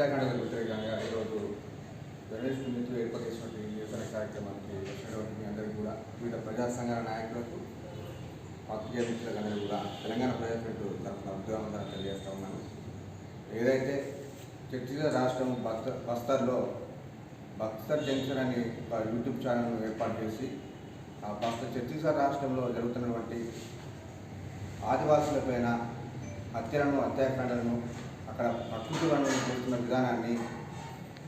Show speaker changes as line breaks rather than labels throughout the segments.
హత్యాకాండకు వ్యతిరేకంగా ఈరోజు గణేష్ నిధులు ఏర్పాటు చేసినటువంటి నిరసన కార్యక్రమానికి వచ్చినటువంటి అందరికీ కూడా వివిధ ప్రజా సంఘాల నాయకులకు పార్టీ మిత్రులందరూ కూడా తెలంగాణ ప్రజాఫ్రంట్ తరఫున ఉద్యోగం తెలియజేస్తూ ఉన్నాను. ఏదైతే చర్చిల రాష్ట్రం బస్త బస్తర్లో బస్తర్ జంక్షన్ అని ఒక యూట్యూబ్ ఛానల్ను ఏర్పాటు చేసి ఆ బస్తర్ చర్చిల రాష్ట్రంలో జరుగుతున్నటువంటి ఆదివాసులపైన హత్యలను హత్యాకాండలను అక్కడ ప్రకృతి వనరులను చేస్తున్న విధానాన్ని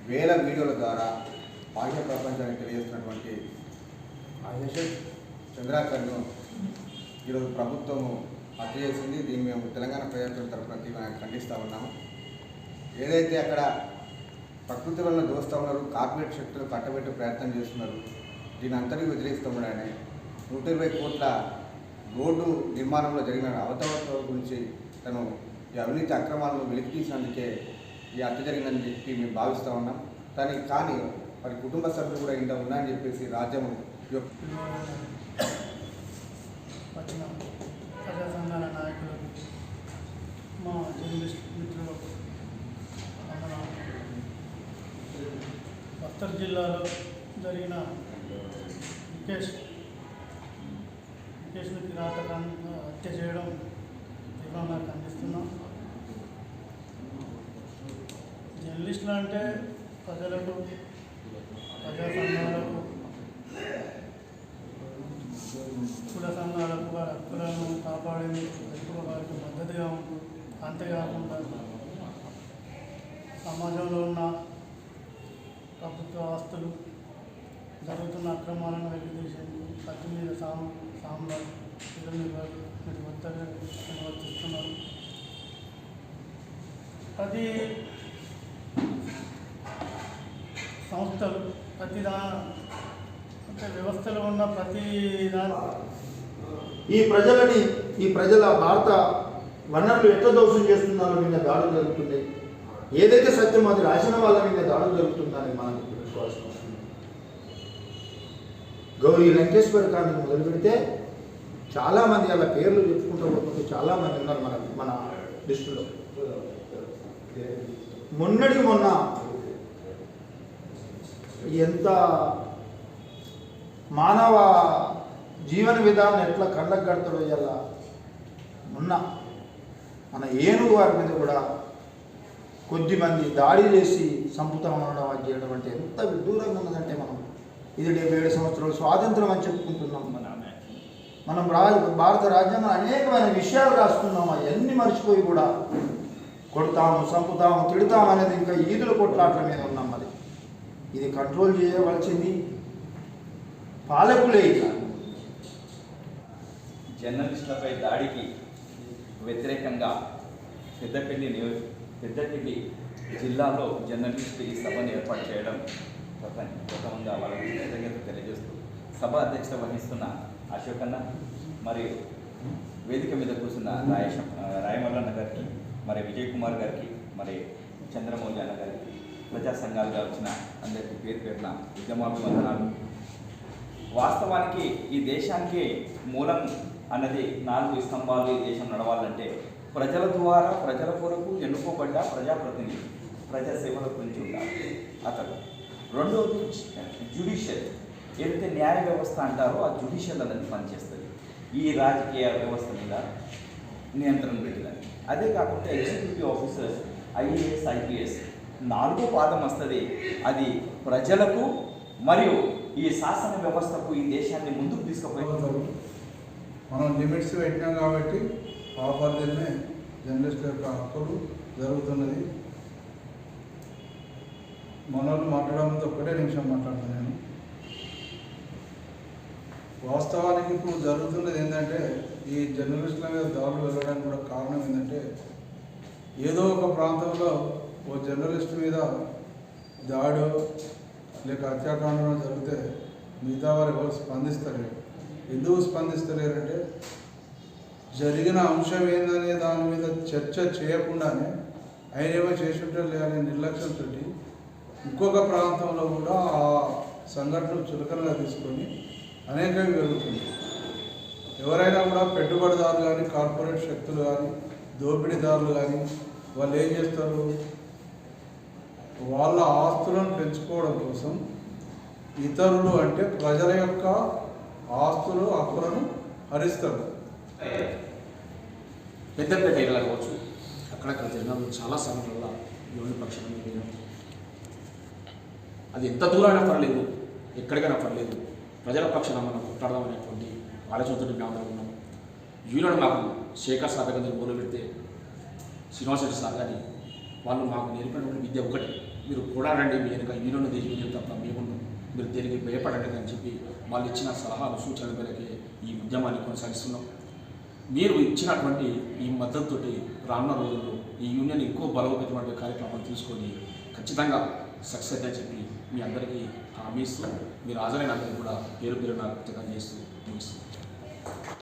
వేల వీడియోల ద్వారా బాహ్య ప్రపంచానికి తెలియజేస్తున్నటువంటి ఆ చంద్రాకర్ను ఈరోజు ప్రభుత్వము హత్య చేసింది దీన్ని మేము తెలంగాణ ప్రజాప్రభుత్వం తరఫున తీవ్రంగా ఖండిస్తూ ఉన్నాము. ఏదైతే అక్కడ ప్రకృతి వలన దోస్తూ ఉన్నారు కార్పొరేట్ శక్తులు కట్టబెట్టే ప్రయత్నం చేస్తున్నారు దీని అంతటికి వ్యతిరేకిస్తున్నాడని నూట ఇరవై కోట్ల రోడ్డు నిర్మాణంలో జరిగిన అవతవతల గురించి తను ఈ అవినీతి అక్రమాలను వెలికి తీసినందుకే ఈ హత్య జరిగిందని చెప్పి మేము భావిస్తూ ఉన్నాం. కానీ కానీ మరి కుటుంబ సభ్యులు కూడా ఇంత ఉన్నాయని చెప్పేసి రాజ్యం యొక్క
వచ్చిన ప్రజా సంఘాల నాయకులకు మా జర్నలిస్ట్ మిత్రులకు బస్తర్ జిల్లాలో జరిగిన ముఖేష్ ముఖేష్ను కిరాతకంగా హత్య చేయడం తీవ్రంగా ఖండిస్తున్నాం. జర్నలిస్టులు అంటే ప్రజలకు ప్రజా సంఘాలకు కుల సంఘాలకు వారి హక్కులను కాపాడేందుకు ఎక్కువ వారికి మద్దతుగా ఉంటూ అంతేకాకుండా సమాజంలో ఉన్న ప్రభుత్వ ఆస్తులు జరుగుతున్న అక్రమాలను వెలికితీసేందుకు కత్తి మీద సాము సాంబార్ కొత్తగా నిర్వర్తిస్తున్నారు ప్రతి సంస్థలు ప్రతి దా అంటే వ్యవస్థలో ఉన్న ప్రతి
ఈ ప్రజలని ఈ ప్రజల భారత వనరులు ఎట్లా దోషం చేస్తున్నారో మీద దాడులు జరుగుతున్నాయి. ఏదైతే సత్యం అది రాసిన వాళ్ళ మీద దాడులు జరుగుతుందని మనం తెలుసుకోవాల్సిన అవసరం. గౌరీ లంకేశ్వర కాండిని మొదలు పెడితే చాలామంది అలా పేర్లు చెప్పుకుంటూ పోతుంటే చాలామంది ఉన్నారు మన మన లిస్టులో. మొన్నటి మొన్న ఎంత మానవ జీవన విధానం ఎట్లా కళ్ళకు కడతాడో ఇలా ఉన్న మన ఏనుగు వారి మీద కూడా కొద్దిమంది దాడి చేసి సంపుతం ఉండడం అది చేయడం అంటే ఎంత విదూరంగా ఉన్నదంటే మనం ఇది డెబ్బై ఏడు సంవత్సరాలు స్వాతంత్రం అని చెప్పుకుంటున్నాం మన. మనం రా భారత రాజ్యాంగంలో అనేకమైన విషయాలు రాసుకున్నాం అవన్నీ మర్చిపోయి కూడా కొడతాము చంపుతాము తిడతాము అనేది ఇంకా ఈదుల కొట్లాట్ల మీద ఉన్నాం మరి. ఇది కంట్రోల్ చేయవలసింది పాలకులే ఇక.
జర్నలిస్టులపై దాడికి వ్యతిరేకంగా పెద్దపల్లి నియో పెద్దపల్లి జిల్లాలో జర్నలిస్టు ఈ సభను ఏర్పాటు చేయడం ప్రథమంగా వాళ్ళకి కృతజ్ఞత తెలియజేస్తూ సభ అధ్యక్షత వహిస్తున్న అశోక్ అన్న మరియు వేదిక మీద కూర్చున్న రాయశ రాయమల్లన్న గారికి మరి విజయ్ కుమార్ గారికి మరి చంద్రమౌళి అన్న గారికి ప్రజా సంఘాలుగా వచ్చిన అందరికీ పేరు పేరున ఉద్యమాభివందనాలు వాస్తవానికి ఈ దేశానికి మూలం అన్నది నాలుగు స్తంభాలు ఈ దేశం నడవాలంటే ప్రజల ద్వారా ప్రజల కొరకు ఎన్నుకోబడ్డ ప్రజాప్రతినిధి ప్రజా సేవల గురించి ఉండాలి. అతడు రెండవది జ్యుడిషియల్ ఏదైతే న్యాయ వ్యవస్థ అంటారో ఆ జ్యుడిషియల్ అనేది పనిచేస్తుంది. ఈ రాజకీయ వ్యవస్థ మీద నియంత్రణ పెట్టడానికి అదే కాకుండా ఎగ్జిక్యూటివ్ ఆఫీసర్స్ ఐఏఎస్ ఐపీఎస్ నాలుగో పాదం వస్తుంది. అది ప్రజలకు మరియు ఈ శాసన వ్యవస్థకు ఈ దేశాన్ని ముందుకు తీసుకుపోయి
మనం లిమిట్స్ పెట్టినాం కాబట్టి ఆ పరిధిలోనే జర్నలిస్ట్ యొక్క హక్కులు జరుగుతున్నది. మనోళ్ళు మాట్లాడడంతో ఒక్కటే నిమిషం మాట్లాడుతాను నేను. వాస్తవానికి ఇప్పుడు జరుగుతున్నది ఏంటంటే ఈ జర్నలిస్టుల మీద దాడులు వెళ్ళడానికి కూడా కారణం ఏంటంటే ఏదో ఒక ప్రాంతంలో ఓ జర్నలిస్ట్ మీద దాడో లేక హత్యాకాండనో జరిగితే మిగతా వారు ఎవరు స్పందిస్తలేరు. ఎందుకు స్పందిస్తలేరంటే జరిగిన అంశం ఏందనే దాని మీద చర్చ చేయకుండానే ఆయనేమో చేసుంటే లేదనే నిర్లక్ష్యంతో ఇంకొక ప్రాంతంలో కూడా ఆ సంఘటనలు చులకనగా తీసుకొని అనేకవి జరుగుతుంది ఎవరైనా కూడా పెట్టుబడిదారులు కానీ కార్పొరేట్ శక్తులు కానీ దోపిడీదారులు కానీ వాళ్ళు ఏం చేస్తారు? వాళ్ళ ఆస్తులను పెంచుకోవడం కోసం ఇతరులు అంటే ప్రజల యొక్క ఆస్తులు హక్కులను హరిస్తారు.
పెద్దపేట ఏరియా కావచ్చు అక్కడక్కడ జరిగినప్పుడు చాలా సమయంలో యోని పక్షాన్ని అది ఎంత దూరమైనా పర్లేదు ఎక్కడికైనా పర్లేదు. ప్రజల పక్షాన మనం కొట్లాడదామనేటువంటి ఆలోచనతో మేము ఉన్నాం యూనియన్ మాకు శేఖర్ సార్ దగ్గర మొదలు పెడితే శ్రీనివాసరెడ్డి సార్ కానీ వాళ్ళు మాకు నేర్పినటువంటి విద్య ఒకటి. మీరు పోరాడండి మీ వెనుక యూనియన్ దేశం యూనియన్ తప్ప మేమున్నాం మీరు దేనికి భయపడండి అని చెప్పి వాళ్ళు ఇచ్చిన సలహాలు సూచనల మేరకే ఈ ఉద్యమాన్ని కొనసాగిస్తున్నాం. మీరు ఇచ్చినటువంటి ఈ మద్దతుతోటి రానున్న రోజుల్లో ఈ యూనియన్ ఎక్కువ బలోపేతమైన కార్యక్రమాలు తీసుకొని ఖచ్చితంగా సక్సెస్ అని చెప్పి మీ అందరికీ హామీ ఇస్తూ మీరు హాజరైన అందరికీ కూడా పేరు పేరు నాకు చేస్తూ ముగిస్తుంది